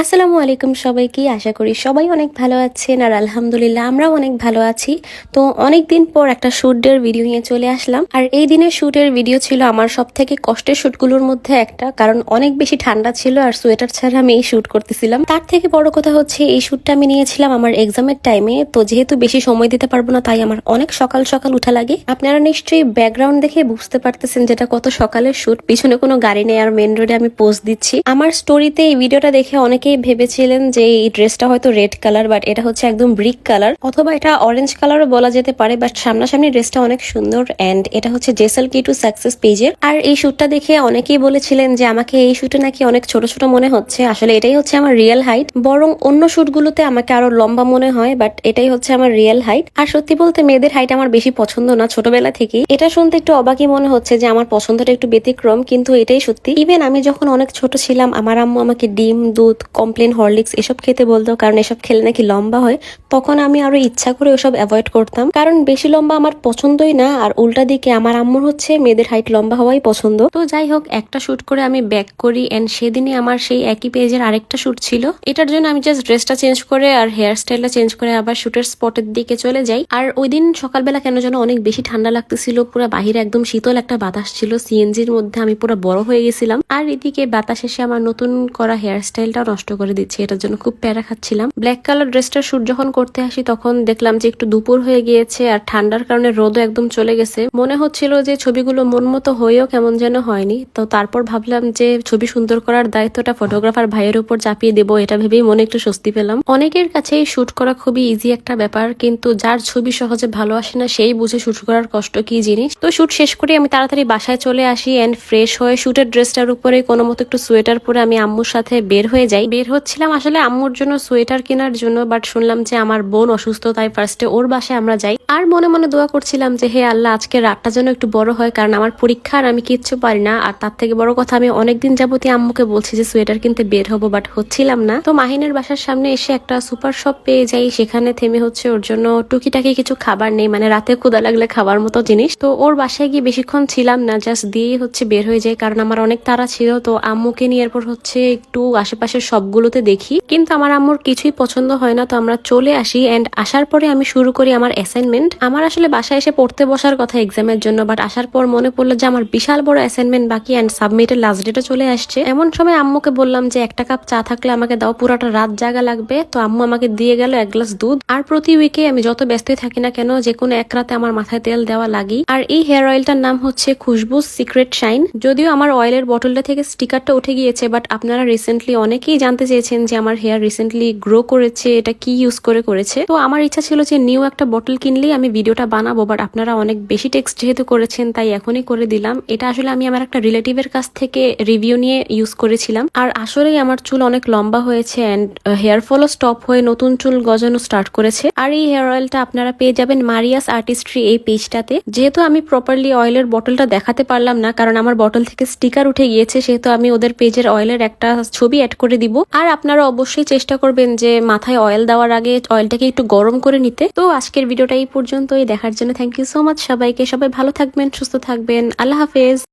আসসালামু আলাইকুম সবাইকে। আশা করি সবাই অনেক ভালো আছেন আর আলহামদুলিল্লাহ আমরাও অনেক ভালো আছি। তো অনেক দিন পর একটা শুটের ভিডিও নিয়ে চলে আসলাম। আর এই দিনের শুটের ভিডিও ছিল আমার সব থেকে কষ্টের শুটগুলোর মধ্যে একটা, কারণ অনেক বেশি ঠান্ডা ছিল আর সোয়েটার ছাড়া আমি এই শুট করতেছিলাম। তার থেকে বড় কথা হচ্ছে, এই শুটটা আমি নিয়েছিলাম আমার এক্সামের টাইমে। তো যেহেতু বেশি সময় দিতে পারব না, তাই আমার অনেক সকাল সকাল উঠা লাগে। আপনারা নিশ্চয়ই ব্যাকগ্রাউন্ড দেখে বুঝতে পারতেছেন যেটা কত সকালের শুট। পিছনে কোনো গাড়ি নেই আর মেন রোডে আমি পোস্ট দিচ্ছি। আমার স্টোরিতে এই ভিডিওটা দেখে অনেকেই ভেবেছিলেন যে এই ড্রেসটা হয়তো রেড কালার, বাট এটা হচ্ছে একদম ব্রিক কালার। অথবা এটা অরেঞ্জ কালারও বলা যেতে পারে, বাট সামনাসামনি ড্রেসটা অনেক সুন্দর এন্ড এটা হচ্ছে জেসাল কি টু সাকসেস পেজের আর এই শুটটা দেখে অনেকেই বলেছিলেন যে আমাকে এই শুটে নাকি অনেক ছোট ছোট মনে হচ্ছে। আসলে এটাই হচ্ছে আমার রিয়েল হাইট বরং অন্য শুটগুলোতে আমাকে আরও লম্বা মনে হয়, বাট এটাই হচ্ছে আমার রিয়েল হাইট আর সত্যি বলতে মেয়েদের হাইট আমার বেশি পছন্দ না, ছোটবেলা থেকেই। এটা শুনতে একটু অবাকই মনে হচ্ছে যে আমার পছন্দটা একটু ব্যতিক্রম, কিন্তু এটাই সত্যি। ইভেন আমি যখন অনেক ছোট ছিলাম, আমার আম্মু আমাকে ডিম, দুধ কমপ্লেন, হরলিক্স এসব খেতে বলতো, কারণ এসব খেলে নাকি লম্বা হয়। তখন আমি আরও ইচ্ছা করে ওসব অ্যাভয়েড করতাম। কারণ বেশি লম্বা আমার পছন্দই না, আর উল্টা দিকে আমার আম্মুর হচ্ছে মেয়েদের হাইট লম্বা হওয়াই পছন্দ। তো যাই হোক, একটা শুট করে আমি ব্যাক করি এন্ড সেদিনে আমার সেই একই পেজের আরেকটা শুট ছিল। এটার জন্য আমি জাস্ট ড্রেসটা চেঞ্জ করে আর হেয়ার স্টাইলটা চেঞ্জ করে আবার শুটের স্পটের দিকে চলে যাই। আর ওই দিন সকালবেলা কেন যেন অনেক বেশি ঠান্ডা লাগতেছিল, পুরো বাহিরে একদম শীতল একটা বাতাস ছিল সিএনজির মধ্যে আমি পুরো বড় হয়ে গেছিলাম। আর এদিকে বাতাস এসে আমার নতুন করা হেয়ার স্টাইলটাও নষ্ট করে দিচ্ছে, এটার জন্য খুব প্যারা খাচ্ছিলাম। ব্ল্যাক কালার ড্রেসটা শুট যখন করতে আসি, তখন দেখলাম যে একটু দুপুর হয়ে গিয়েছে আর ঠান্ডার কারণে রোদও একদম চলে গেছে। মনে হচ্ছিল যে ছবিগুলো মন মতো হয়েও কেমন যেন হয়নি। তো তারপর ভাবলাম যে ছবি সুন্দর করার দায়িত্বটা ফটোগ্রাফার ভাইয়ের উপর চাপিয়ে দেবো, এটা ভেবেই মনে একটু স্বস্তি পেলাম। অনেকের কাছেই শুট করা খুবই ইজি একটা ব্যাপার, কিন্তু যার ছবি সহজে ভালো আসে না, সেই বুঝে শুট করার কষ্ট কি জিনিস? তো শুট শেষ করে আমি তাড়াতাড়ি বাসায় চলে আসি এন্ড ফ্রেশ হয়ে শুটের ড্রেসটার উপরে কোনো মতো একটু সোয়েটার পরে আমি আম্মুর সাথে বের হয়ে যাই। বের হচ্ছিলাম আসলে আম্মুর জন্য সোয়েটার কেনার জন্য বাট শুনলাম যে আমার বোন অসুস্থ, তাই ফার্স্টে ওর বাসায় আমরা যাই। আর মনে মনে দোয়া করছিলাম যে, হে আল্লাহ, আজকে রাতটা যেন একটু বড় হয়, কারণ আমার পরীক্ষা আর আমি কিচ্ছু পারি না। আর তার থেকে বড় কথা, আমি অনেকদিন যাবতীয় আম্মুকে বলছি যে, সোয়েটার কিনতে বের হব বাট হচ্ছিলাম না। তো মাহিনের বাসার সামনে এসে একটা সুপার শপ পেয়ে যাই, সেখানে থেমে হচ্ছে ওর জন্য টুকিটাকি কিছু খাবার নেই মানে রাতে ক্ষুদা লাগলে খাবার মতো জিনিস। তো ওর বাসায় গিয়ে বেশিক্ষণ ছিলাম না জাস্ট দিয়েই হচ্ছে বের হয়ে যায় কারণ আমার অনেক তাড়া ছিল। তো আম্মুকে নিয়ে এরপর হচ্ছে একটু আশেপাশের সবগুলোতে দেখি, কিন্তু আমার আম্মুর কিছুই পছন্দ হয় না, তো আমরা চলে আসি এন্ড আসার পরে আমি শুরু করি আমার অ্যাসাইনমেন্ট আমার আসলে বাসায় এসে পড়তে বসার কথা এক্সামের জন্য বাট আসার পর মনে পড়ল যে আমার বিশাল বড় অ্যাসাইনমেন্ট বাকি এন্ড সাবমিটের লাস্ট ডেটে চলে আসছে। এমন সময় আম্মুকে বললাম যে, একটা কাপ চা থাকলে আমাকে দাও, পুরোটা রাত জাগা লাগবে। তো আম্মু আমাকে দিয়ে গেল এক গ্লাস দুধ। আর প্রতি উইকে আমি যত ব্যস্তই থাকি না কেন, যে কোনো এক রাতে আমার মাথায় তেল দেওয়া লাগি আর এই হেয়ার অয়েলটার নাম হচ্ছে খুশবু সিক্রেট শাইন যদিও আমার অয়েলের বটলটা থেকে স্টিকারটা উঠে গিয়েছে বাট আপনারা রিসেন্টলি অনেকেই জানতে চেয়েছেন যে আমার হেয়ার রিসেন্টলি গ্রো করেছে, এটা কি ইউজ করে করেছে। তো আমার ইচ্ছা ছিল যে নিউ একটা বটল কিনলেই আমি ভিডিওটা বানাবো বাট আপনারা অনেক বেশি টেক্সট যেহেতু করেছেন, তাই এখনই করে দিলাম। এটা আসলে আমি আমার একটা রিলেটিভের কাছ থেকে রিভিউ নিয়ে ইউজ করেছিলাম। আর আসলেই আমার চুল অনেক লম্বা হয়েছে অ্যান্ড হেয়ার ফলও স্টপ হয়ে নতুন চুল গজানো স্টার্ট করেছে। আর এই হেয়ার অয়েলটা আপনারা পেয়ে যাবেন মারিয়াস আর্টিস্ট্রি এই পেজটাতে। যেহেতু আমি প্রপারলি অয়েলের বটলটা দেখাতে পারলাম না, কারণ আমার বটল থেকে স্টিকার উঠে গিয়েছে, সেহেতু আমি ওদের পেজের অয়েলের একটা ছবি অ্যাড করে দিব। আর আপনারা অবশ্যই চেষ্টা করবেন যে মাথায় অয়েল দেওয়ার আগে অয়েলটাকে একটু গরম করে নিতে। তো আজকের ভিডিওটা এই পর্যন্তই। দেখার জন্য থ্যাংক ইউ সো মাচ সবাইকে। সবাই ভালো থাকবেন, সুস্থ থাকবেন। আল্লাহ হাফেজ।